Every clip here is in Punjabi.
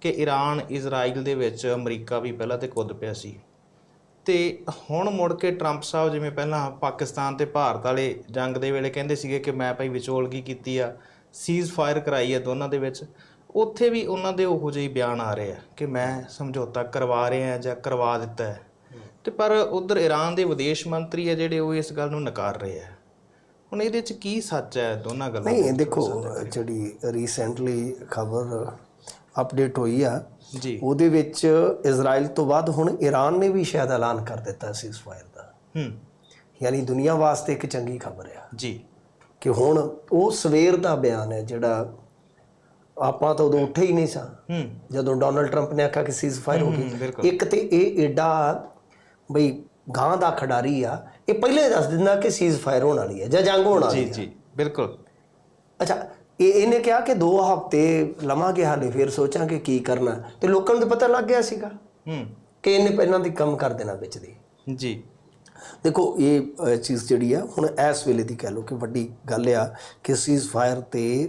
ਕਿ ਈਰਾਨ ਇਜ਼ਰਾਈਲ ਦੇ ਵਿੱਚ ਅਮਰੀਕਾ ਵੀ ਪਹਿਲਾਂ ਤੇ ਕੁੱਦ ਪਿਆ ਸੀ। ਤੇ ਹੁਣ ਮੁੜ ਕੇ ਟਰੰਪ ਸਾਹਿਬ ਜਿਵੇਂ ਪਹਿਲਾਂ ਪਾਕਿਸਤਾਨ ਤੇ ਭਾਰਤ ਵਾਲੇ ਜੰਗ ਦੇ ਵੇਲੇ ਕਹਿੰਦੇ ਸੀਗੇ ਕਿ ਮੈਂ ਭਾਈ ਵਿਚੋਲਗੀ ਕੀਤੀ ਆ ਸੀਜ਼ ਫਾਇਰ ਕਰਾਈ ਆ ਦੋਨਾਂ ਦੇ ਵਿੱਚ ਉੱਥੇ ਵੀ ਉਹਨਾਂ ਦੇ ਉਹੋ ਜਿਹੇ ਬਿਆਨ ਆ ਰਹੇ ਆ ਕਿ ਮੈਂ ਸਮਝੌਤਾ ਕਰਵਾ ਰਿਹਾ ਜਾਂ ਕਰਵਾ ਦਿੱਤਾ ਹੈ। ਤੇ ਪਰ ਉਧਰ ਈਰਾਨ ਦੇ ਵਿਦੇਸ਼ ਮੰਤਰੀ ਆ ਜਿਹੜੇ ਉਹ ਇਸ ਗੱਲ ਨੂੰ ਨਕਾਰ ਰਹੇ ਆ। ਹੁਣ ਇਹਦੇ ਵਿੱਚ ਕੀ ਸੱਚ ਹੈ ਦੋਨਾਂ ਗੱਲਾਂ ਨਹੀਂ ਦੇਖੋ ਜਿਹੜੀ ਰੀਸੈਂਟਲੀ ਖਬਰ ਅਪਡੇਟ ਹੋਈ ਆ। ਜੀ। ਉਹਦੇ ਵਿੱਚ ਇਜ਼ਰਾਈਲ ਤੋਂ ਬਾਅਦ ਹੁਣ ਈਰਾਨ ਨੇ ਵੀ ਸ਼ਾਇਦ ਐਲਾਨ ਕਰ ਦਿੱਤਾ ਸੀਜ਼ਫਾਇਰ ਦਾ। ਹੂੰ। ਯਾਨੀ ਦੁਨੀਆ ਵਾਸਤੇ ਇੱਕ ਚੰਗੀ ਖਬਰ ਆ। ਜੀ। ਕਿ ਹੁਣ ਉਹ ਸਵੇਰ ਦਾ ਬਿਆਨ ਹੈ ਜਿਹੜਾ ਆਪਾਂ ਤਾਂ ਉਦੋਂ ਉੱਠੇ ਹੀ ਨਹੀਂ ਸਾਂ। ਜਦੋਂ ਡੋਨਲਡ ਟਰੰਪ ਨੇ ਆਖਿਆ ਕਿ ਸੀਜ਼ਫਾਇਰ ਹੋ ਹੂੰ, ਗਈ। ਇੱਕ ਤੇ ਇਹ ਏਡਾ ਬਈ ਗਾਂ ਦਾ ਖਿਡਾਰੀ ਆ। ਇਹ ਪਹਿਲੇ ਦੱਸ ਦਿੰਦਾ ਕਿ ਸੀਜ਼ਫਾਇਰ ਹੋਣ ਵਾਲੀ ਹੈ ਜਾਂ ਜੰਗ ਹੋਣ ਵਾਲੀ ਜੀ ਹੈ। ਜੀ ਬਿਲਕੁਲ। ਅੱਛਾ ਇਹ ਇਹਨੇ ਕਿਹਾ ਕਿ 2 ਹਫ਼ਤੇ ਲਵਾਂਗੇ ਹਾਲੇ ਫਿਰ ਸੋਚਾਂਗੇ ਕੀ ਕਰਨਾ। ਤੇ ਲੋਕਾਂ ਨੂੰ ਤਾਂ ਪਤਾ ਲੱਗ ਗਿਆ ਸੀਗਾ ਹੂੰ। ਕਿ ਇਹਨੇ ਪਹਿਲਾਂ ਦੀ ਕੰਮ ਕਰ ਦੇਣਾ ਵਿੱਚ ਦੀ। ਜੀ। ਦੇਖੋ ਇਹ ਚੀਜ਼ ਜਿਹੜੀ ਆ ਹੁਣ ਇਸ ਵੇਲੇ ਦੀ ਕਹਿ ਲਓ ਕਿ ਵੱਡੀ ਗੱਲ ਆ ਕਿ ਸੀਜ਼ਫਾਇਰ ਤੇ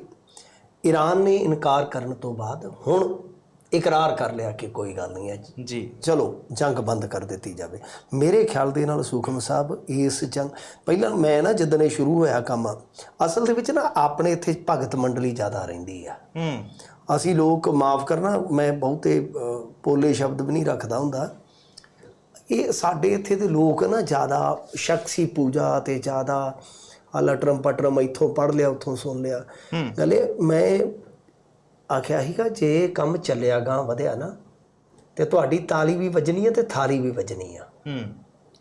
ਈਰਾਨ ਨੇ ਇਨਕਾਰ ਕਰਨ ਤੋਂ ਬਾਅਦ ਹੁਣ ਇਕਰਾਰ ਕਰ ਲਿਆ ਕਿ ਕੋਈ ਗੱਲ ਨਹੀਂ ਹੈ ਜੀ। ਚਲੋ ਜੰਗ ਬੰਦ ਕਰ ਦਿੱਤੀ ਜਾਵੇ। ਮੇਰੇ ਖਿਆਲ ਦੇ ਨਾਲ ਸੁਖਮ ਸਾਹਿਬ ਇਸ ਜੰਗ ਪਹਿਲਾਂ ਮੈਂ ਨਾ ਜਦੋਂ ਇਹ ਸ਼ੁਰੂ ਹੋਇਆ ਕੰਮ ਅਸਲ ਦੇ ਵਿੱਚ ਨਾ ਆਪਣੇ ਇੱਥੇ ਭਗਤ ਮੰਡਲੀ ਜ਼ਿਆਦਾ ਰਹਿੰਦੀ ਆ। ਹੂੰ। ਅਸੀਂ ਲੋਕ ਮਾਫ ਕਰਨਾ ਮੈਂ ਬਹੁਤੇ ਪੋਲੇ ਸ਼ਬਦ ਵੀ ਨਹੀਂ ਰੱਖਦਾ ਹੁੰਦਾ। ਇਹ ਸਾਡੇ ਇੱਥੇ ਦੇ ਲੋਕ ਨਾ ਜ਼ਿਆਦਾ ਸ਼ਖਸੀ ਪੂਜਾ ਤੇ ਜ਼ਿਆਦਾ ਆਲਾ ਟਰਮ ਪਟਰਮ ਇੱਥੋਂ ਪੜ ਲਿਆ ਉੱਥੋਂ ਸੁਣ ਲਿਆ। ਗਲੇ ਮੈਂ ਆਖਿਆ ਸੀਗਾ ਜੇ ਕੰਮ ਚੱਲਿਆ ਗਾਂ ਵਧਿਆ ਨਾ ਤੇ ਤੁਹਾਡੀ ਤਾਲੀ ਵੀ ਵੱਜਣੀ ਹੈ ਤੇ ਥਾਲੀ ਵੀ ਵੱਜਣੀ ਆ। ਹੂੰ।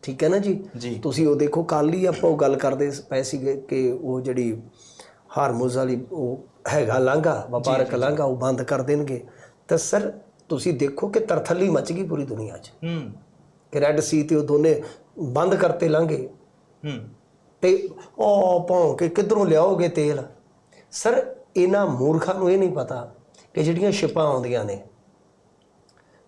ਠੀਕ ਹੈ ਨਾ ਜੀ? ਤੁਸੀਂ ਉਹ ਦੇਖੋ ਕੱਲ ਹੀ ਆਪਾਂ ਉਹ ਗੱਲ ਕਰਦੇ ਪਏ ਸੀਗੇ ਕਿ ਉਹ ਜਿਹੜੀ ਹਾਰਮੋਜ਼ ਵਾਲੀ ਉਹ ਹੈਗਾ ਲਾਂਘਾ ਵਪਾਰਕ ਲਾਂਘਾ ਉਹ ਬੰਦ ਕਰ ਦੇਣਗੇ। ਤਾਂ ਸਰ ਤੁਸੀਂ ਦੇਖੋ ਕਿ ਤਰਥੱਲੀ ਮਚ ਗਈ ਪੂਰੀ ਦੁਨੀਆ 'ਚ। ਹੂੰ। ਕਿ ਰੈੱਡ ਸੀ ਤੇ ਉਹ ਦੋਨੇ ਬੰਦ ਕਰਤੇ ਲਾਂਘੇ। ਹੂੰ। ਤੇ ਉਹ ਭੌਂ ਕੇ ਕਿੱਧਰੋਂ ਲਿਆਓਗੇ ਤੇਲ? ਸਰ ਇਹਨਾਂ ਮੂਰਖਾਂ ਨੂੰ ਇਹ ਨਹੀਂ ਪਤਾ ਕਿ ਜਿਹੜੀਆਂ ਸ਼ਿਪਾਂ ਆਉਂਦੀਆਂ ਨੇ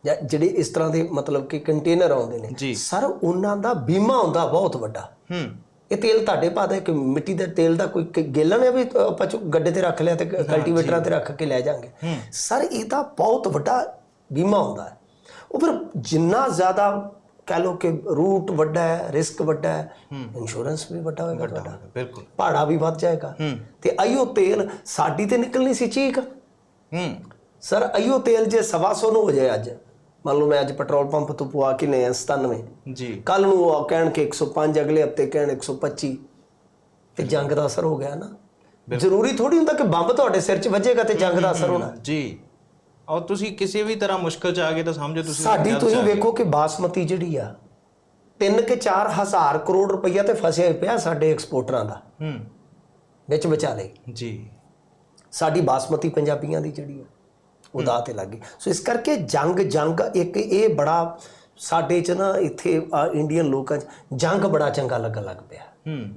ਜਾਂ ਜਿਹੜੇ ਇਸ ਤਰ੍ਹਾਂ ਦੇ ਮਤਲਬ ਕਿ ਕੰਟੇਨਰ ਆਉਂਦੇ ਨੇ। ਸਰ ਉਹਨਾਂ ਦਾ ਬੀਮਾ ਹੁੰਦਾ ਬਹੁਤ ਵੱਡਾ। ਹੂੰ। ਇਹ ਤੇਲ ਤੁਹਾਡੇ ਪਾਦਾ ਕਿ ਮਿੱਟੀ ਦੇ ਤੇਲ ਦਾ ਕੋਈ ਗੇਲਣ ਹੈ ਵੀ ਆਪਾਂ ਗੱਡੇ ਤੇ ਰੱਖ ਲਿਆ ਤੇ ਕਲਟੀਵੇਟਰਾਂ ਤੇ ਰੱਖ ਕੇ ਲੈ ਜਾਾਂਗੇ। ਸਰ ਇਹਦਾ ਬਹੁਤ ਵੱਡਾ ਬੀਮਾ ਹੁੰਦਾ ਹੈ। ਉਹ ਫਿਰ ਜਿੰਨਾ ਜ਼ਿਆਦਾ ਕਹ ਲੋ ਕਿ ਰੂਟ ਵੱਡਾ ਹੈ ਰਿਸਕ ਵੱਡਾ ਹੈ ਇੰਸ਼ੋਰੈਂਸ ਵੀ ਵੱਡਾ ਹੋਏਗਾ ਤੁਹਾਡਾ। ਬਿਲਕੁਲ। ਭਾੜਾ ਵੀ ਵੱਧ ਜਾਏਗਾ। ਤੇ ਆਈਓ ਤੇਲ ਸਾਡੀ ਤੇ ਨਿਕਲਣੀ ਸੀ ਚੀਕ। ਹੂੰ। ਸਰ ਆਈਓ ਤੇਲ ਜੇ 125 ਨੂੰ ਹੋ ਜਾਏ ਅੱਜ ਮੰਨ ਲਓ ਮੈਂ ਅੱਜ ਪੈਟਰੋਲ ਪੰਪ ਤੋਂ ਪਵਾ ਕੇ ਲਿਆ 97 ਜੀ। ਕੱਲ ਨੂੰ ਉਹ ਕਹਿਣ ਕਿ 105 ਅਗਲੇ ਹਫ਼ਤੇ ਕਹਿਣ 125 ਤੇ ਜੰਗ ਦਾ ਅਸਰ ਹੋ ਗਿਆ ਨਾ। ਜ਼ਰੂਰੀ ਥੋੜੀ ਹੁੰਦਾ ਕਿ ਬੰਬ ਤੁਹਾਡੇ ਸਿਰ 'ਚ ਵੱਜੇਗਾ ਤੇ ਜੰਗ ਦਾ ਅਸਰ ਹੋਣਾ। ਜੀ। ਔਰ ਤੁਸੀਂ ਕਿਸੇ ਵੀ ਤਰ੍ਹਾਂ ਮੁਸ਼ਕਲ ਚ ਆ ਗਏ ਤਾਂ ਸਮਝੋ ਤੁਸੀਂ ਸਾਡੀ ਤੁਸੀਂ। ਵੇਖੋ ਕਿ ਬਾਸਮਤੀ ਜਿਹੜੀ ਆ 3 ਕੇ 4 ਹਜ਼ਾਰ ਕਰੋੜ ਰੁਪਈਆ ਤੇ ਫਸਿਆ ਪਿਆ ਸਾਡੇ ਐਕਸਪੋਰਟਰਾਂ ਦਾ। ਹੂੰ। ਵਿੱਚ ਵਿਚਾਲੇ। ਜੀ। ਸਾਡੀ ਬਾਸਮਤੀ ਪੰਜਾਬੀਆਂ ਦੀ ਜਿਹੜੀ ਆ ਉਹ ਦਾਅ ਤੇ ਲੱਗ ਸੋ ਇਸ ਕਰਕੇ ਜੰਗ ਜੰਗ ਇੱਕ ਇਹ ਬੜਾ ਸਾਡੇ ਚ ਨਾ ਇੱਥੇ ਇੰਡੀਅਨ ਲੋਕਾਂ ਚ ਜੰਗ ਬੜਾ ਚੰਗਾ ਲੱਗਣ ਲੱਗ ਪਿਆ। ਹੂੰ।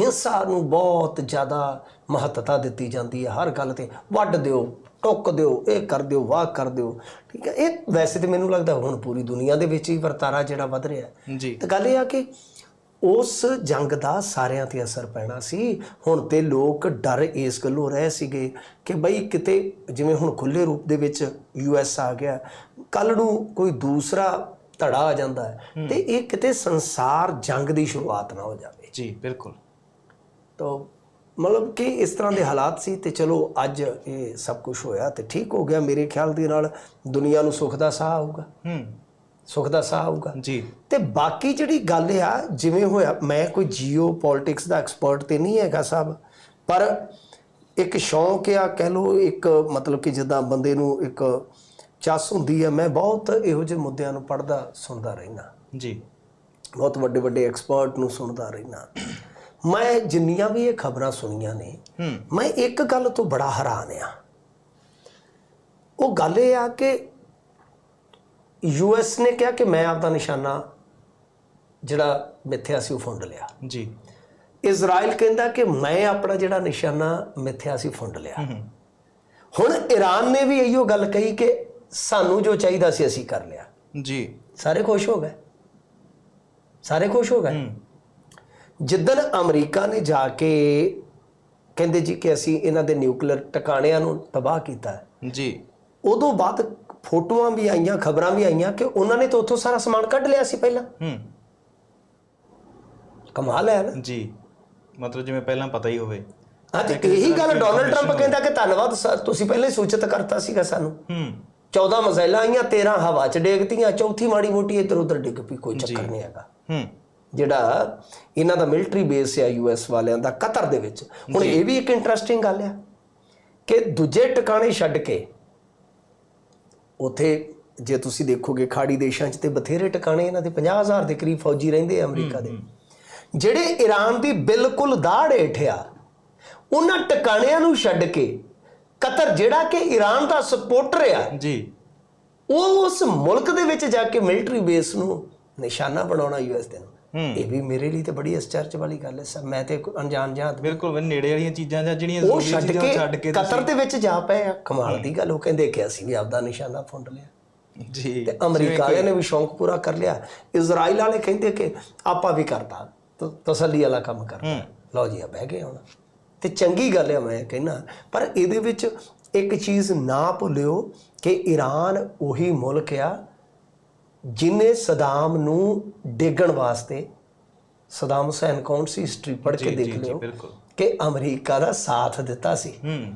ਹਿੰਸਾ ਨੂੰ ਬਹੁਤ ਜ਼ਿਆਦਾ ਮਹੱਤਤਾ ਦਿੱਤੀ ਜਾਂਦੀ ਹੈ ਹਰ ਗੱਲ ਤੇ। ਵੱਢ ਦਿਓ ਟੁੱਕ ਦਿਓ ਇਹ ਕਰ ਦਿਓ ਵਾਹ ਕਰ ਦਿਓ। ਠੀਕ ਹੈ ਇਹ ਵੈਸੇ ਤੇ ਮੈਨੂੰ ਲੱਗਦਾ ਹੁਣ ਪੂਰੀ ਦੁਨੀਆ ਦੇ ਵਿੱਚ ਹੀ ਵਰਤਾਰਾ ਜਿਹੜਾ ਵੱਧ ਰਿਹਾ ਹੈ। ਜੀ। ਤੇ ਗੱਲ ਇਹ ਆ ਕਿ ਉਸ ਜੰਗ ਦਾ ਸਾਰਿਆਂ ਤੇ ਅਸਰ ਪੈਣਾ ਸੀ। ਹੁਣ ਤੇ ਲੋਕ ਡਰ ਇਸ ਗੱਲੋਂ ਰਹੇ ਸੀਗੇ ਕਿ ਬਈ ਕਿਤੇ ਜਿਵੇਂ ਹੁਣ ਖੁੱਲੇ ਰੂਪ ਦੇ ਵਿੱਚ ਯੂਐਸ ਆ ਗਿਆ ਕੱਲ ਨੂੰ ਕੋਈ ਦੂਸਰਾ ਧੜਾ ਆ ਜਾਂਦਾ ਹੈ ਤੇ ਇਹ ਕਿਤੇ ਸੰਸਾਰ ਜੰਗ ਦੀ ਸ਼ੁਰੂਆਤ ਨਾ ਹੋ ਜਾਵੇ। ਜੀ ਬਿਲਕੁਲ। ਤਾਂ ਮਤਲਬ ਕਿ ਇਸ ਤਰ੍ਹਾਂ ਦੇ ਹਾਲਾਤ ਸੀ ਤੇ ਚਲੋ ਅੱਜ ਇਹ ਸਭ ਕੁਝ ਹੋਇਆ ਤੇ ਠੀਕ ਹੋ ਗਿਆ ਮੇਰੇ ਖਿਆਲ ਦੇ ਨਾਲ। ਦੁਨੀਆ ਨੂੰ ਸੁੱਖ ਦਾ ਸਾਹ ਆਊਗਾ। ਹੂੰ। ਸੁੱਖ ਦਾ ਸਾਹ ਆਊਗਾ। ਜੀ। ਤੇ ਬਾਕੀ ਜਿਹੜੀ ਗੱਲ ਆ ਜਿਵੇਂ ਹੋਇਆ ਮੈਂ ਕੋਈ ਜੀਓ ਪੋਲਿਟਿਕਸ ਦਾ ਐਕਸਪਰਟ ਤੇ ਨਹੀਂ ਹੈਗਾ ਸਾਹਿਬ ਪਰ ਇੱਕ ਸ਼ੌਂਕ ਆ ਕਹਿ ਲੋ ਇੱਕ ਮਤਲਬ ਕਿ ਜਿੱਦਾਂ ਬੰਦੇ ਨੂੰ ਇੱਕ ਚੱਸ ਹੁੰਦੀ ਆ ਮੈਂ ਬਹੁਤ ਇਹੋ ਜਿਹੇ ਮੁੱਦਿਆਂ ਨੂੰ ਪੜ੍ਹਦਾ ਸੁਣਦਾ ਰਹਿਣਾ ਜੀ। ਬਹੁਤ ਵੱਡੇ ਵੱਡੇ ਐਕਸਪਰਟ ਨੂੰ ਸੁਣਦਾ ਰਹਿਣਾ ਮੈਂ ਜਿੰਨੀਆਂ ਵੀ ਇਹ ਖਬਰਾਂ ਸੁਣੀਆਂ ਨੇ ਮੈਂ ਇੱਕ ਗੱਲ ਤੋਂ ਬੜਾ ਹੈਰਾਨ ਆ। ਉਹ ਗੱਲ ਇਹ ਆ ਕਿ ਯੂਐਸ ਨੇ ਕਿਹਾ ਕਿ ਮੈਂ ਆਪਦਾ ਨਿਸ਼ਾਨਾ ਜਿਹੜਾ ਮਿੱਥਿਆ ਸੀ ਉਹ ਫੁੰਡ ਲਿਆ। ਜੀ। ਇਜ਼ਰਾਈਲ ਕਹਿੰਦਾ ਕਿ ਮੈਂ ਆਪਣਾ ਜਿਹੜਾ ਨਿਸ਼ਾਨਾ ਮਿੱਥਿਆ ਸੀ ਫੁੰਡ ਲਿਆ। ਹੁਣ ਈਰਾਨ ਨੇ ਵੀ ਇਹੋ ਗੱਲ ਕਹੀ ਕਿ ਸਾਨੂੰ ਜੋ ਚਾਹੀਦਾ ਸੀ ਅਸੀਂ ਕਰ ਲਿਆ। ਜੀ। ਸਾਰੇ ਖੁਸ਼ ਹੋ ਗਏ। ਸਾਰੇ ਖੁਸ਼ ਹੋ ਗਏ। ਹੂੰ ਜਿੱਦਣ ਅਮਰੀਕਾ ਨੇ ਜਾ ਕੇ ਕਹਿੰਦੇ ਜੀ ਕਿ ਅਸੀਂ ਇਹਨਾਂ ਦੇ ਨਿਊਕਲੀਅਰ ਟਿਕਾਣਿਆਂ ਨੂੰ ਤਬਾਹ ਕੀਤਾ। ਜੀ। ਉਦੋਂ ਬਾਅਦ ਫੋਟੋਆਂ ਵੀ ਆਈਆਂ ਖਬਰਾਂ ਵੀ ਆਈਆਂ ਕਿ ਉਹਨਾਂ ਨੇ ਤਾਂ ਉੱਥੋਂ ਸਾਰਾ ਸਮਾਨ ਕੱਢ ਲਿਆ ਸੀ ਪਹਿਲਾਂ। ਹੂੰ। ਕਮਾਲ ਹੈ ਨਾ। ਜੀ ਮਤਲਬ ਜਿਵੇਂ ਪਹਿਲਾਂ ਪਤਾ ਹੀ ਹੋਵੇ। ਹਾਂ ਤੇ ਇਹੀ ਗੱਲ ਡੋਨਲਡ ਟਰੰਪ ਕਹਿੰਦਾ ਕਿ ਧੰਨਵਾਦ ਸਰ ਤੁਸੀਂ ਪਹਿਲਾਂ ਹੀ ਸੂਚਿਤ ਕਰਤਾ ਸੀਗਾ ਸਾਨੂੰ। ਹੂੰ। 14 ਮਜ਼ਾਈਲਾਂ ਆਈਆਂ 13 ਹਵਾ 'ਚ ਡੇਗਤੀਆਂ ਚੌਥੀ ਮਾੜੀ ਮੋਟੀ ਇੱਧਰ ਉੱਧਰ ਡਿੱਗ ਪਈ ਕੋਈ ਚੱਕਰ ਨਹੀਂ ਹੈਗਾ। ਹੂੰ। ਜਿਹੜਾ ਇਹਨਾਂ ਦਾ ਮਿਲਟਰੀ ਬੇਸ ਹੈ ਯੂਐਸ ਵਾਲਿਆਂ ਦਾ ਕਤਰ ਦੇ ਵਿੱਚ। ਹੁਣ ਇਹ ਵੀ ਇੱਕ ਇੰਟਰਸਟਿੰਗ ਗੱਲ ਆ ਕਿ ਦੂਜੇ ਟਿਕਾਣੇ ਛੱਡ ਕੇ ਉਥੇ ਜੇ ਤੁਸੀਂ ਦੇਖੋਗੇ ਖਾੜੀ ਦੇਸ਼ਾਂ 'ਚ ਤੇ ਬਥੇਰੇ ਟਿਕਾਣੇ ਇਹਨਾਂ ਦੇ 50000 ਦੇ ਕਰੀਬ ਫੌਜੀ ਰਹਿੰਦੇ ਆ ਅਮਰੀਕਾ ਦੇ। ਜਿਹੜੇ ਈਰਾਨ ਦੀ ਬਿਲਕੁਲ ਦਾੜ ਹੇਠ ਆ ਉਹਨਾਂ ਟਿਕਾਣਿਆਂ ਨੂੰ ਛੱਡ ਕੇ ਕਤਰ ਜਿਹੜਾ ਕਿ ਈਰਾਨ ਦਾ ਸਪੋਰਟਰ ਆ ਜੀ। ਉਹ ਉਸ ਮੁਲਕ ਦੇ ਵਿੱਚ ਜਾ ਕੇ ਮਿਲਟਰੀ ਬੇਸ ਨੂੰ ਨਿਸ਼ਾਨਾ ਬਣਾਉਣਾ ਯੂਐਸ ਦੇ ਨੂੰ ਹੂੰ ਇਹ ਵੀ ਮੇਰੇ ਲਈ ਤੇ ਬੜੀ ਅਸਚਰਚ ਵਾਲੀ ਗੱਲ ਹੈ ਸਰ। ਮੈਂ ਤੇ ਅਣਜਾਣ ਜਾਂ ਬਿਲਕੁਲ ਵੀ ਨੇੜੇ ਵਾਲੀਆਂ ਚੀਜ਼ਾਂ ਜਾਂ ਜਿਹੜੀਆਂ ਉਹ ਜ਼ਰੂਰੀ ਛੱਡ ਛੱਡ ਕੇ ਕਤਰ ਦੇ ਵਿੱਚ ਜਾ ਪਏ ਆ। ਕਮਾਲ ਦੀ ਗੱਲ ਉਹ ਕਹਿੰਦੇ ਕਿ ਅਸੀਂ ਵੀ ਆਪਦਾ ਨਿਸ਼ਾਨਾ ਫੁੰਡ ਲਿਆ। ਜੀ ਤੇ ਅਮਰੀਕਾ ਵਾਲਿਆਂ ਨੇ ਵੀ ਸ਼ੌਂਕ ਪੂਰਾ ਕਰ ਲਿਆ। ਇਜ਼ਰਾਈਲ ਵਾਲੇ ਕਹਿੰਦੇ ਕਿ ਆਪਾਂ ਵੀ ਕਰਤਾ। ਤ- ਤਸੱਲੀ ਵਾਲਾ ਕੰਮ ਕਰਤਾ। ਲਓ ਜੀ ਆ ਬਹਿ ਗਏ ਹੁਣ। ਤੇ ਚੰਗੀ ਗੱਲ ਹੈ ਮੈਂ ਕਹਿੰਨਾ ਪਰ ਇਹਦੇ ਵਿੱਚ ਇੱਕ ਚੀਜ਼ ਨਾ ਭੁੱਲਿਓ ਕਿ ਈਰਾਨ ਉਹੀ ਮੁਲਕ ਆ ਜਿਨੇ ਸਦਾਮ ਨੂੰ ਡੇਗਣ ਵਾਸਤੇ ਸਦਾਮ ਹੁਸੈਨ ਕੌਣ ਸੀ? ਹਿਸਟਰੀ ਪੜ੍ਹ ਕੇ ਦੇਖ ਲਿਓ ਕਿ ਅਮਰੀਕਾ ਦਾ ਸਾਥ ਦਿੱਤਾ ਸੀ। ਹੂੰ।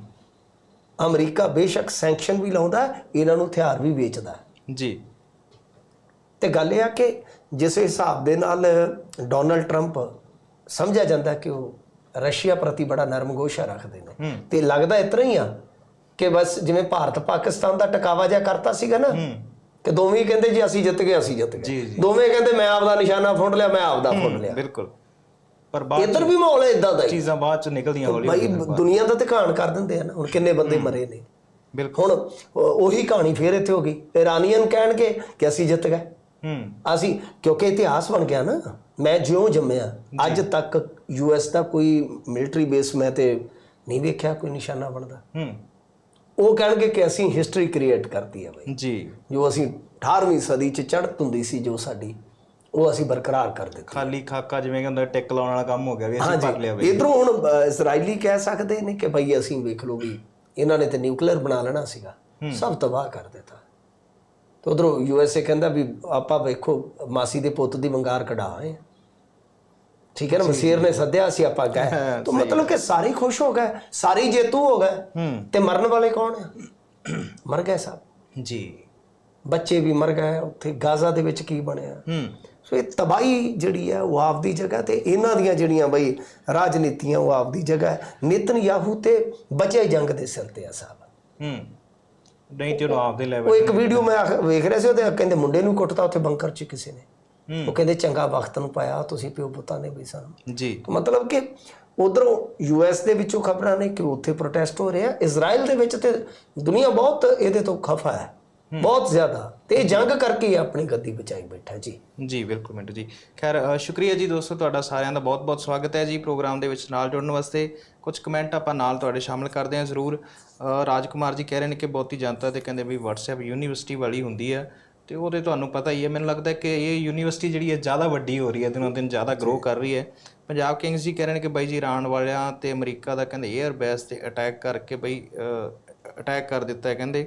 ਅਮਰੀਕਾ ਬੇਸ਼ੱਕ ਸੈਂਕਸ਼ਨ ਵੀ ਲਾਉਂਦਾ ਇਹਨਾਂ ਨੂੰ ਹਥਿਆਰ ਵੀ ਵੇਚਦਾ। ਜੀ। ਤੇ ਗੱਲ ਇਹ ਆ ਕਿ ਜਿਸ ਹਿਸਾਬ ਦੇ ਨਾਲ ਡੋਨਲਡ ਟਰੰਪ ਸਮਝਿਆ ਜਾਂਦਾ ਕਿ ਉਹ ਰਸ਼ੀਆ ਪ੍ਰਤੀ ਬੜਾ ਨਰਮ ਗੋਸ਼ਾ ਰੱਖਦੇ ਨੇ। ਤੇ ਲੱਗਦਾ ਇਤਨਾ ਹੀ ਆ ਕਿ ਬਸ ਜਿਵੇਂ ਭਾਰਤ ਪਾਕਿਸਤਾਨ ਦਾ ਟਕਾਵਾ ਜਿਹਾ ਕਰਤਾ ਸੀਗਾ ਨਾ ਕਿ ਦੋਵੇਂ ਕਹਿੰਦੇ ਜੀ ਅਸੀਂ ਜਿੱਤ ਗਏ ਅਸੀਂ ਜਿੱਤ ਗਏ। ਦੋਵੇਂ ਕਹਿੰਦੇ ਮੈਂ ਆਪਦਾ ਨਿਸ਼ਾਨਾ ਫੁੰਡ ਲਿਆ ਮੈਂ ਆਪਦਾ ਫੁੰਡ ਲਿਆ। ਬਿਲਕੁਲ। ਪਰ ਬਾਅਦ ਇੱਧਰ ਵੀ ਮਾਹੌਲ ਇਦਾਂ ਦਾ ਹੀ। ਚੀਜ਼ਾਂ ਬਾਅਦ ਚ ਨਿਕਲਦੀਆਂ ਹੌਲੀ ਭਾਈ ਦੁਨੀਆ ਦਾ ਕਹਾਣ ਕਰ ਦਿੰਦੇ ਆ ਨਾ ਹੁਣ ਕਿੰਨੇ ਬੰਦੇ ਮਰੇ ਨੇ। ਬਿਲਕੁਲ। ਹੁਣ ਉਹ- ਉਹੀ ਕਹਾਣੀ ਫੇਰ ਇੱਥੇ ਹੋ ਗਈ। ਇਰਾਨੀਅਨ ਕਹਿਣਗੇ ਕਿ ਅਸੀਂ ਜਿੱਤ ਗਏ। ਹੂੰ। ਅਸੀਂ ਕਿਉਂਕਿ ਇਤਿਹਾਸ ਬਣ ਗਿਆ ਨਾ ਮੈਂ ਜਿਉਂ ਜੰਮਿਆ ਅੱਜ ਤੱਕ ਯੂਐਸ ਦਾ ਕੋਈ ਮਿਲਟਰੀ ਬੇਸ ਮੈਂ ਤੇ ਨਹੀਂ ਵੇਖਿਆ ਕੋਈ ਨਿਸ਼ਾਨਾ ਬਣਦਾ। ਹੂੰ। ਉਹ ਕਹਿਣਗੇ ਕਿ ਅਸੀਂ ਹਿਸਟਰੀ ਕ੍ਰੀਏਟ ਕਰਤੀ ਹੈ ਬਈ। ਜੀ। ਜੋ ਅਸੀਂ 18ਵੀਂ ਸਦੀ ਚ ਚੜ੍ਹਤ ਹੁੰਦੀ ਸੀ ਜੋ ਸਾਡੀ ਉਹ ਅਸੀਂ ਬਰਕਰਾਰ ਕਰ ਦਿੱਤੀ। ਖਾਲੀ ਖਾਕਾ ਜਿਵੇਂ ਕਿ ਹੁੰਦਾ ਟਿਕ ਲਾਉਣ ਵਾਲਾ ਕੰਮ ਹੋ ਗਿਆ ਵੀ ਅਸੀਂ ਭਰ ਲਿਆ ਬਈ। ਇਧਰੋਂ ਹੁਣ ਇਜ਼ਰਾਈਲੀ ਕਹਿ ਸਕਦੇ ਨੇ ਕਿ ਭਈ ਅਸੀਂ ਵੇਖ ਲਓ ਵੀ ਇਹਨਾਂ ਨੇ ਤੇ ਨਿਊਕਲੀਅਰ ਬਣਾ ਲੈਣਾ ਸੀਗਾ। ਸਭ ਤਬਾਹ ਕਰ ਦਿੱਤਾ। ਤੇ ਉਧਰੋਂ ਯੂਐਸਏ ਕਹਿੰਦਾ ਵੀ ਆਪਾਂ ਵੇਖੋ ਮਾਸੀ ਦੇ ਪੁੱਤ ਦੀ ਵੰਗਾਰ ਕਢਾ ਆਏ। ਹਾਂ। ਠੀਕ ਹੈ ਨਾ ਵਸੀਰ ਨੇ ਸੱਦਿਆ ਸੀ ਆਪਾਂ ਗਏ ਤਾਂ ਮਤਲਬ ਕਿ ਸਾਰੇ ਖੁਸ਼ ਹੋ ਗਏ ਸਾਰੇ ਜੇਤੂ ਹੋ ਗਏ ਤੇ ਮਰਨ ਵਾਲੇ ਕੌਣ ਆ ਮਰ ਗਏ ਸਭ ਜੀ ਬੱਚੇ ਵੀ ਮਰ ਗਏ ਉੱਥੇ ਗਾਜ਼ਾ ਦੇ ਵਿੱਚ ਕੀ ਬਣਿਆ ਸੋ ਇਹ ਤਬਾਹੀ ਜਿਹੜੀ ਹੈ ਉਹ ਆਪਦੀ ਜਗ੍ਹਾ ਤੇ ਇਹਨਾਂ ਦੀਆਂ ਜਿਹੜੀਆਂ ਬਈ ਰਾਜਨੀਤੀਆਂ ਉਹ ਆਪਦੀ ਜਗ੍ਹਾ ਹੈ ਨਿਤਨ ਯਾਹੂ ਤੇ ਬਚੇ ਜੰਗ ਦੇ ਸਿਰ ਤੇ ਆ ਸਾਹਿਬ ਹੂੰ ਨਹੀਂ ਤੇ ਉਹਨੂੰ ਆਪਦੇ ਉਹ ਲੈਵਲ ਇੱਕ ਵੀਡੀਓ ਮੈਂ ਵੇਖ ਰਿਹਾ ਸੀ ਉਹਦੇ ਕਹਿੰਦੇ ਮੁੰਡੇ ਨੂੰ ਕੁੱਟਤਾ ਉੱਥੇ ਬੰਕਰ 'ਚ ਕਿਸੇ ਨੇ ਉਹ ਕਹਿੰਦੇ ਚੰਗਾ ਵਕਤ ਨੂੰ ਪਾਇਆ ਤੁਸੀਂ ਪਿਓ ਪੁੱਤਾਂ ਨੇ ਵੀ ਸਾਨੂੰ। ਜੀ। ਮਤਲਬ ਕਿ ਉਧਰੋਂ ਯੂਐਸ ਦੇ ਵਿੱਚੋਂ ਖਬਰਾਂ ਨੇ ਕਿ ਉੱਥੇ ਪ੍ਰੋਟੈਸਟ ਹੋ ਰਿਹਾ। ਇਜ਼ਰਾਈਲ ਦੇ ਵਿੱਚ ਤੇ ਦੁਨੀਆ ਬਹੁਤ ਇਹਦੇ ਤੋਂ ਖਫਾ ਹੈ। ਬਹੁਤ ਜ਼ਿਆਦਾ। ਤੇ ਜੰਗ ਕਰਕੇ ਹੀ ਆਪਣੀ ਗੱਦੀ ਬਚਾਈ ਬੈਠਾ ਜੀ। ਜੀ ਬਿਲਕੁਲ ਮਿੰਟੂ ਜੀ। ਖੈਰ ਸ਼ੁਕਰੀਆ ਜੀ ਦੋਸਤੋ ਤੁਹਾਡਾ ਸਾਰਿਆਂ ਦਾ ਬਹੁਤ-ਬਹੁਤ ਸਵਾਗਤ ਹੈ ਜੀ ਪ੍ਰੋਗਰਾਮ ਦੇ ਵਿੱਚ ਨਾਲ ਜੁੜਨ ਵਾਸਤੇ। ਕੁਝ ਕਮੈਂਟ ਆਪਾਂ ਨਾਲ ਤੁਹਾਡੇ ਸ਼ਾਮਿਲ ਕਰਦੇ ਹਾਂ ਜ਼ਰੂਰ। ਰਾਜਕੁਮਾਰ ਜੀ ਕਹਿ ਰਹੇ ਨੇ ਕਿ ਬਹੁਤੀ ਜਨਤਾ ਤੇ ਕਹਿੰਦੇ ਵੀ WhatsApp ਯੂਨੀਵਰਸਿਟੀ ਵਾਲੀ ਹੁੰਦੀ ਹੈ। ਤੇ ਉਹਦੇ ਤੁਹਾਨੂੰ ਪਤਾ ਹੀ ਹੈ, ਮੈਨੂੰ ਲੱਗਦਾ ਕਿ ਇਹ ਯੂਨੀਵਰਸਿਟੀ ਜਿਹੜੀ ਹੈ ਜ਼ਿਆਦਾ ਵੱਡੀ ਹੋ ਰਹੀ ਹੈ, ਦਿਨੋਂ ਦਿਨ ਜ਼ਿਆਦਾ ਗਰੋ ਕਰ ਰਹੀ ਹੈ। ਪੰਜਾਬ ਕਿੰਗਸ ਜੀ ਕਹਿ ਰਹੇ ਨੇ ਕਿ ਬਾਈ ਜੀ ਇਰਾਨ ਵਾਲਿਆਂ ਤੇ ਅਮਰੀਕਾ ਦਾ ਕਹਿੰਦੇ 에ਅਰ ਬੇਸ ਤੇ ਅਟੈਕ ਕਰਕੇ ਬਈ ਅਟੈਕ ਕਰ ਦਿੱਤਾ ਹੈ ਕਹਿੰਦੇ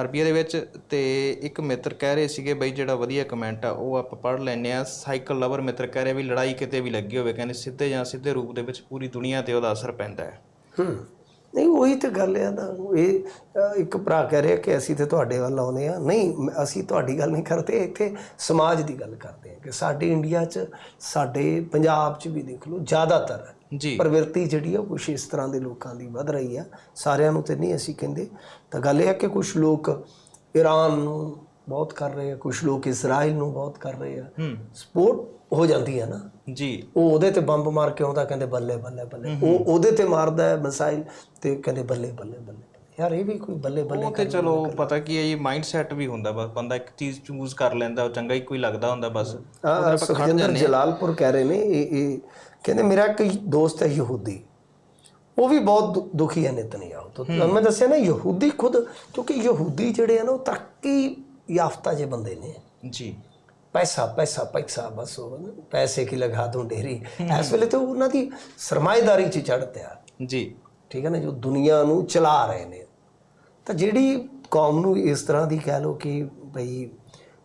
ਅਰਬੀਆ ਦੇ ਵਿੱਚ। ਤੇ ਇੱਕ ਮਿੱਤਰ ਕਹਿ ਰਹੇ ਸੀਗੇ ਬਈ ਜਿਹੜਾ ਵਧੀਆ ਕਮੈਂਟ ਆ, ਉਹ ਆਪਾਂ ਪੜ੍ਹ ਲੈਨੇ ਆ ਸਾਈਕਲ ਲਵਰ ਮਿੱਤਰ ਕਹਿ ਰਿਹਾ ਵੀ ਲੜਾਈ ਕਿਤੇ ਵੀ ਲੱਗੀ ਹੋਵੇ, ਕਹਿੰਦੇ ਸਿੱਧੇ ਜਾਂ ਸਿੱਧੇ ਰੂਪ ਦੇ ਵਿੱਚ ਪੂਰੀ ਦੁਨੀਆ ਤੇ ਉਹਦਾ ਅਸਰ ਪੈਂਦਾ ਹੈ। ਹੂੰ। ਨਹੀਂ ਉਹੀ ਤੇ ਗੱਲ ਹੈ ਨਾ। ਇਹ ਇੱਕ ਭਰਾ ਕਹਿ ਰਿਹਾ ਕਿ ਅਸੀਂ ਤੇ ਤੁਹਾਡੇ ਵੱਲ ਆਉਨੇ ਆ ਨਹੀਂ ਅਸੀਂ ਤੁਹਾਡੀ ਗੱਲ ਨਹੀਂ ਕਰਦੇ ਇੱਥੇ ਸਮਾਜ ਦੀ ਗੱਲ ਕਰਦੇ ਆ ਕਿ ਸਾਡੇ ਇੰਡੀਆ 'ਚ ਸਾਡੇ ਪੰਜਾਬ 'ਚ ਵੀ ਦੇਖ ਲਓ ਜ਼ਿਆਦਾਤਰ ਜੀ। ਪ੍ਰਵਿਰਤੀ ਜਿਹੜੀ ਆ ਉਹ ਕੁਛ ਇਸ ਤਰ੍ਹਾਂ ਦੇ ਲੋਕਾਂ ਦੀ ਵੱਧ ਰਹੀ ਆ। ਸਾਰਿਆਂ ਨੂੰ ਤੇ ਨਹੀਂ ਅਸੀਂ ਕਹਿੰਦੇ। ਤਾਂ ਗੱਲ ਇਹ ਹੈ ਕਿ ਕੁਝ ਲੋਕ ਈਰਾਨ ਨੂੰ ਬਹੁਤ ਕਰ ਰਹੇ ਆ ਕੁਝ ਲੋਕ ਇਜ਼ਰਾਈਲ ਨੂੰ ਬਹੁਤ ਕਰ ਰਹੇ ਆ। ਸਪੋਰਟ ਹੋ ਜਾਂਦੀ ਹੈ ਨਾ। ਜੀ। ਉਹ ਉਹਦੇ ਤੇ ਬੰਬ ਮਾਰ ਕੇ ਆਉਂਦਾ ਕਹਿੰਦੇ ਬੱਲੇ ਬੱਲੇ ਬੱਲੇ। ਉਹ ਉਹਦੇ ਤੇ ਮਾਰਦਾ ਹੈ ਮਿਸਾਈਲ ਤੇ ਕਹਿੰਦੇ ਬੱਲੇ ਬੱਲੇ ਬੱਲੇ ਯਾਰ ਇਹ ਵੀ ਕੋਈ ਬੱਲੇ ਬੱਲੇ ਉਹ ਤੇ ਚਲੋ ਪਤਾ ਕੀ ਹੈ ਇਹ ਮਾਈਂਡ ਸੈਟ ਵੀ ਹੁੰਦਾ ਬਸ। ਬੰਦਾ ਇੱਕ ਚੀਜ਼ ਚੂਜ਼ ਕਰ ਲੈਂਦਾ ਉਹ ਚੰਗਾ ਹੀ ਕੋਈ ਲੱਗਦਾ ਹੁੰਦਾ ਬਸ। ਸੁਖਜਿੰਦਰ ਜਲਾਲਪੁਰ ਕਹਿ ਰਹੇ ਨੇ ਇਹ ਇਹ ਕਹਿੰਦੇ ਮੇਰਾ ਇੱਕ ਦੋਸਤ ਹੈ ਯਹੂਦੀ। ਉਹ ਵੀ ਬਹੁਤ ਦੁਖੀ ਹੈ ਨਿਤਨਯਾਹੂ ਤੋਂ। ਮੈਂ ਦੱਸਿਆ ਨਾ ਯਹੂਦੀ ਖੁਦ ਕਿਉਂਕਿ ਯਹੂਦੀ ਜਿਹੜੇ ਆ ਨਾ ਉਹ ਤਰੱਕੀ ਯਾਫਤਾ ਜੇ ਬੰਦੇ ਨੇ। ਜੀ। ਪੈਸਾ ਪੈਸਾ ਪੈਸਾ ਬਸ ਉਹ ਨਾ, ਪੈਸੇ ਕੀ ਲਗਾ ਦੂੰ ਢੇਰੀ ਇਸ ਵੇਲੇ ਤਾਂ ਉਹਨਾਂ ਦੀ ਸਰਮਾਇਦਾਰੀ 'ਚ ਚੜ੍ਹਤੇ ਆ ਜੀ। ਠੀਕ ਹੈ ਨਾ ਜੋ ਦੁਨੀਆ ਨੂੰ ਚਲਾ ਰਹੇ ਨੇ। ਤਾਂ ਜਿਹੜੀ ਕੌਮ ਨੂੰ ਇਸ ਤਰ੍ਹਾਂ ਦੀ ਕਹਿ ਲੋ ਕਿ ਭਈ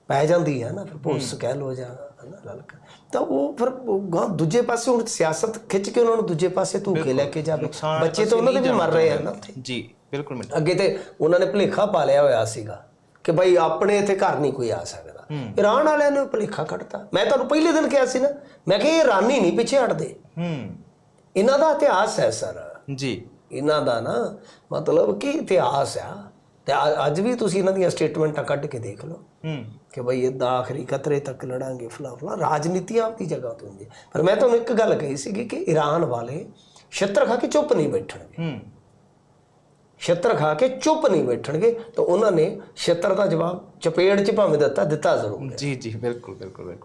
ਪੈ ਜਾਂਦੀ ਹੈ ਨਾ ਫਿਰ ਪੁਲਿਸ ਕਹਿ ਲੋ ਜਾਂ ਹਨਾ ਲਲਕ। ਤਾਂ ਉਹ ਫਿਰ ਦੂਜੇ ਪਾਸੇ ਹੁਣ ਸਿਆਸਤ ਖਿੱਚ ਕੇ ਉਹਨਾਂ ਨੂੰ ਦੂਜੇ ਪਾਸੇ ਧੂਕੇ ਲੈ ਕੇ ਜਾਵੇ। ਬੱਚੇ ਤਾਂ ਉਹਨਾਂ ਦੇ ਵੀ ਮਰ ਰਹੇ ਆ ਨਾ ਉੱਥੇ। ਜੀ ਬਿਲਕੁਲ ਮਿੰਟੂ। ਅੱਗੇ ਤੇ ਉਹਨਾਂ ਨੇ ਭਲੇਖਾ ਪਾ ਲਿਆ ਹੋਇਆ ਸੀਗਾ ਕਿ ਭਾਈ ਆਪਣੇ ਇੱਥੇ ਘਰ ਨਹੀਂ ਕੋਈ ਆ ਸਕਦਾ। ਇਰਾਨ ਵਾਲਿਆਂ ਨੇ ਭਲੇਖਾ ਕੱਢਤਾ। ਮੈਂ ਤੁਹਾਨੂੰ ਪਹਿਲੇ ਦਿਨ ਕਿਹਾ ਸੀ ਨਾ ਮੈਂ ਕਿਹਾ ਇਹ ਇਰਾਨੀ ਨਹੀਂ ਪਿੱਛੇ ਹਟਦੇ। ਹੂੰ। ਇਹਨਾਂ ਦਾ ਇਤਿਹਾਸ ਹੈ ਸਰ। ਜੀ। ਇਹਨਾਂ ਦਾ ਨਾ ਮਤਲਬ ਕਿ ਇਤਿਹਾਸ ਆ। ਤੇ ਅੱਜ ਵੀ ਤੁਸੀਂ ਇਹਨਾਂ ਦੀਆਂ ਸਟੇਟਮੈਂਟਾਂ ਕੱਢ ਕੇ ਦੇਖ ਲਓ। ਹੂੰ। ਕਿ ਭਈ ਇਦਾਂ ਆਖਰੀ ਕਤਰੇ ਤੱਕ ਲੜਾਂਗੇ ਫਲਾ ਫਲਾ। ਰਾਜਨੀਤੀਆਂ ਆਪਣੀ ਜਗ੍ਹਾ ਤੇ ਹੁੰਦੀ। ਪਰ ਮੈਂ ਤੁਹਾਨੂੰ ਇੱਕ ਗੱਲ ਕਹੀ ਸੀਗੀ ਕਿ ਈਰਾਨ ਵਾਲੇ ਛਿੱਤਰ ਖਾ ਕੇ ਚੁੱਪ ਨਹੀਂ ਬੈਠਣਗੇ। ਹੂੰ। ਛਿੱਤਰ ਖਾ ਕੇ ਚੁੱਪ ਨਹੀਂ ਬੈਠਣਗੇ, ਤਾਂ ਉਹਨਾਂ ਨੇ ਛਿੱਤਰ ਦਾ ਜਵਾਬ ਚਪੇੜ 'ਚ ਭਾਵੇਂ ਦਿੱਤਾ ਦਿੱਤਾ ਜ਼ਰੂਰ। ਜੀ ਜੀ, ਬਿਲਕੁਲ ਬਿਲਕੁਲ ਬਿਲਕੁਲ।